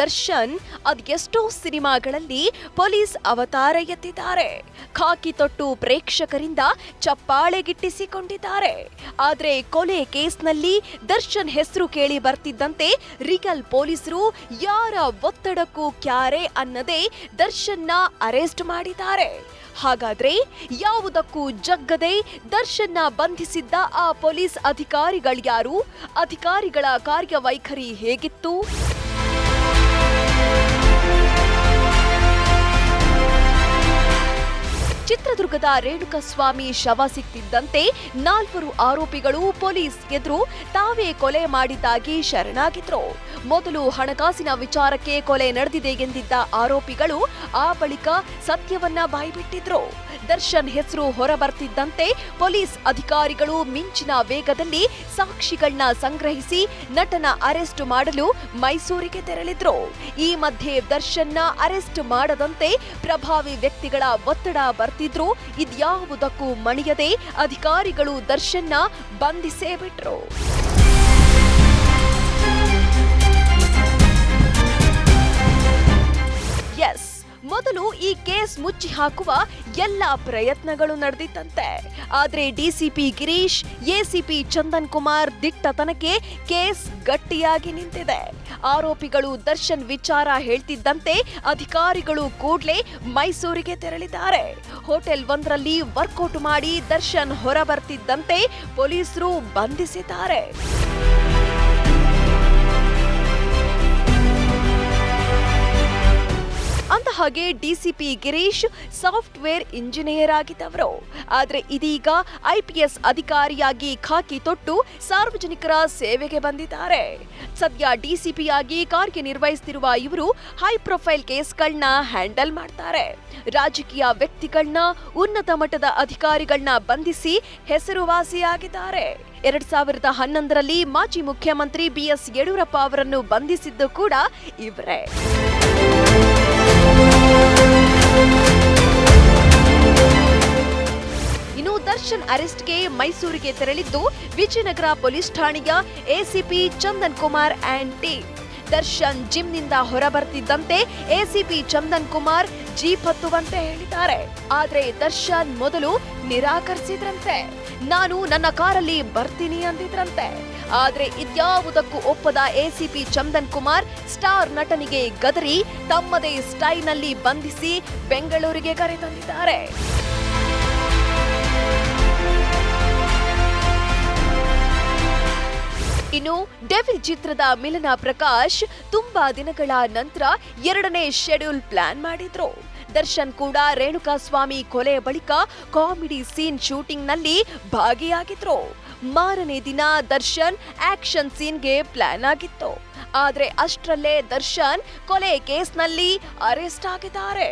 ದರ್ಶನ್ ಅದೆಷ್ಟೋ ಸಿನಿಮಾಗಳಲ್ಲಿ ಪೊಲೀಸ್ ಅವತಾರ ಎತ್ತಿದ್ದಾರೆ ಖಾಕಿ ತೊಟ್ಟು ಪ್ರೇಕ್ಷಕರಿಂದ ಚಪ್ಪಾಳೆ ಗಿಟ್ಟಿಸಿಕೊಂಡಿದ್ದಾರೆ ಆದರೆ ಕೊಲೆ ಕೇಸ್ನಲ್ಲಿ ದರ್ಶನ್ ಹೆಸರು ಕೇಳಿ ಬರ್ತಿದ್ದಂತೆ ರಿಗಲ್ ಪೊಲೀಸರು ಯಾರ ಒತ್ತಡಕ್ಕೂ ಕ್ಯಾರೆ ಅನ್ನದೇ ದರ್ಶನ್ನ ಅರೆಸ್ಟ್ ಮಾಡಿದ್ದಾರೆ. ಹಾಗಾದ್ರೆ ಯಾವುದಕ್ಕೂ ಜಗ್ಗದೆ ದರ್ಶನ್ನ ಬಂಧಿಸಿದ್ದ ಆ ಪೊಲೀಸ್ ಅಧಿಕಾರಿಗಳ್ಯಾರು ಅಧಿಕಾರಿಗಳ ಕಾರ್ಯವೈಖರಿ ಹೇಗಿತ್ತು? ಚಿತ್ರದುರ್ಗದ ರೇಣುಕಸ್ವಾಮಿ ಶವ ಸಿಕ್ತಿದ್ದಂತೆ ನಾಲ್ವರು ಆರೋಪಿಗಳು ಪೊಲೀಸ್ ಎದುರು ತಾವೇ ಕೊಲೆ ಮಾಡಿದ್ದಾಗಿ ಶರಣಾಗಿದ್ರು. ಮೊದಲು ಹಣಕಾಸಿನ ವಿಚಾರಕ್ಕೆ ಕೊಲೆ ನಡೆದಿದೆ ಎಂದಿದ್ದ ಆರೋಪಿಗಳು ಆ ಬಳಿಕ ಸತ್ಯವನ್ನ ಬಾಯಿಬಿಟ್ಟಿದ್ರು. ದರ್ಶನ್ ಹೆಸರು ಹೊರಬರ್ತಿದ್ದಂತೆ ಪೊಲೀಸ್ ಅಧಿಕಾರಿಗಳು ಮಿಂಚಿನ ವೇಗದಲ್ಲಿ ಸಾಕ್ಷಿಗಳನ್ನ ಸಂಗ್ರಹಿಸಿ ನಟನ ಅರೆಸ್ಟ್ ಮಾಡಲು ಮೈಸೂರಿಗೆ ತೆರಳಿದ್ರು. ಈ ಮಧ್ಯೆ ದರ್ಶನ್ನ ಅರೆಸ್ಟ್ ಮಾಡದಂತೆ ಪ್ರಭಾವಿ ವ್ಯಕ್ತಿಗಳ ಒತ್ತಡ ಬರ್ತಿದ್ರು. ಇದ್ಯಾವುದಕ್ಕೂ ಮಣಿಯದೆ ಅಧಿಕಾರಿಗಳು ದರ್ಶನ್ನ ಬಂಧಿಸೇ ಬಿಟ್ರು. ಮೊದಲು ಈ ಕೇಸ್ ಮುಚ್ಚಿ ಹಾಕುವ ಎಲ್ಲ ಪ್ರಯತ್ನಗಳು ನಡೆದಿತ್ತಂತೆ. ಆದರೆ ಡಿಸಿಪಿ ಗಿರೀಶ್, ಎಸಿಪಿ ಚಂದನ್ ಕುಮಾರ್ ದಿಟ್ಟತನಕ್ಕೆ ಕೇಸ್ ಗಟ್ಟಿಯಾಗಿ ನಿಂತಿದೆ. ಆರೋಪಿಗಳು ದರ್ಶನ್ ವಿಚಾರ ಹೇಳ್ತಿದ್ದಂತೆ ಅಧಿಕಾರಿಗಳು ಕೂಡಲೇ ಮೈಸೂರಿಗೆ ತೆರಳಿದ್ದಾರೆ. ಹೋಟೆಲ್ ಒಂದರಲ್ಲಿ ವರ್ಕೌಟ್ ಮಾಡಿ ದರ್ಶನ್ ಹೊರಬರ್ತಿದ್ದಂತೆ ಪೊಲೀಸರು ಬಂಧಿಸಿದ್ದಾರೆ. ಹಾಗೆ ಡಿಸಿಪಿ ಗಿರೀಶ್ ಸಾಫ್ಟ್ವೇರ್ ಇಂಜಿನಿಯರ್ ಆಗಿದ್ದವರು. ಆದರೆ ಇದೀಗ ಐಪಿಎಸ್ ಅಧಿಕಾರಿಯಾಗಿ ಖಾಕಿ ತೊಟ್ಟು ಸಾರ್ವಜನಿಕರ ಸೇವೆಗೆ ಬಂದಿದ್ದಾರೆ. ಸದ್ಯ ಡಿಸಿಪಿಯಾಗಿ ಕಾರ್ಯನಿರ್ವಹಿಸುತ್ತಿರುವ ಇವರು ಹೈ ಪ್ರೊಫೈಲ್ ಕೇಸ್ಗಳನ್ನ ಹ್ಯಾಂಡಲ್ ಮಾಡ್ತಾರೆ. ರಾಜಕೀಯ ವ್ಯಕ್ತಿಗಳನ್ನ ಉನ್ನತ ಮಟ್ಟದ ಅಧಿಕಾರಿಗಳನ್ನ ಬಂಧಿಸಿ ಹೆಸರುವಾಸಿಯಾಗಿದ್ದಾರೆ ಎರಡ್ ಸಾವಿರದ ಹನ್ನೊಂದರಲ್ಲಿ ಮಾಜಿ ಮುಖ್ಯಮಂತ್ರಿ ಬಿಎಸ್ ಯಡಿಯೂರಪ್ಪ ಅವರನ್ನು ಬಂಧಿಸಿದ್ದು ಕೂಡ ಇವರೇ. ಇನ್ನು ದರ್ಶನ್ ಅರೆಸ್ಟ್ಗೆ ಮೈಸೂರಿಗೆ ತೆರಳಿದ್ದು ವಿಜಯನಗರ ಪೊಲೀಸ್ ಠಾಣೆಯ ACP Chandan Kumar and team. Darshan ಜಿಮ್ನಿಂದ ಹೊರಬರ್ತಿದ್ದಂತೆ ಎಸಿಪಿ ಚಂದನ್ ಕುಮಾರ್ ಜೀಪ್ ಹತ್ತುವಂತೆ ಹೇಳಿದ್ದಾರೆ. ಆದ್ರೆ ದರ್ಶನ್ ಮೊದಲು ನಿರಾಕರಿಸಿದ್ರಂತೆ. ನಾನು ನನ್ನ ಕಾರಲ್ಲಿ ಬರ್ತೀನಿ ಅಂದಿದ್ರಂತೆ. ಆದ್ರೆ ಇದ್ಯಾವುದಕ್ಕೂ ಒಪ್ಪದ ಎಸಿಪಿ ಚಂದನ್ ಕುಮಾರ್ ಸ್ಟಾರ್ ನಟನಿಗೆ ಗದರಿ ತಮ್ಮದೇ ಸ್ಟೈಲ್ನಲ್ಲಿ ಬಂಧಿಸಿ ಬೆಂಗಳೂರಿಗೆ ಕರೆತಂದಿದ್ದಾರೆ. ಇನ್ನು ಡೆವಿಲ್ ಚಿತ್ರದ ಮಿಲನ ಪ್ರಕಾಶ್ ತುಂಬಾ ದಿನಗಳ ನಂತರ ಎರಡನೇ ಶೆಡ್ಯೂಲ್ ಪ್ಲಾನ್ ಮಾಡಿದ್ರು. ದರ್ಶನ್ ಕೂಡ ರೇಣುಕಾ ಸ್ವಾಮಿ ಕೊಲೆ ಬಳಿಕ ಕಾಮಿಡಿ ಸೀನ್ ಶೂಟಿಂಗ್ನಲ್ಲಿ ಭಾಗಿಯಾಗಿದ್ರು. ಮಾರನೇ ದಿನ ದರ್ಶನ್ ಆಕ್ಷನ್ ಸೀನ್ಗೆ ಪ್ಲಾನ್ ಆಗಿತ್ತು. ಆದ್ರೆ ಅಷ್ಟರಲ್ಲೇ ದರ್ಶನ್ ಕೊಲೆ ಕೇಸ್ನಲ್ಲಿ ಅರೆಸ್ಟ್ ಆಗಿದ್ದಾರೆ.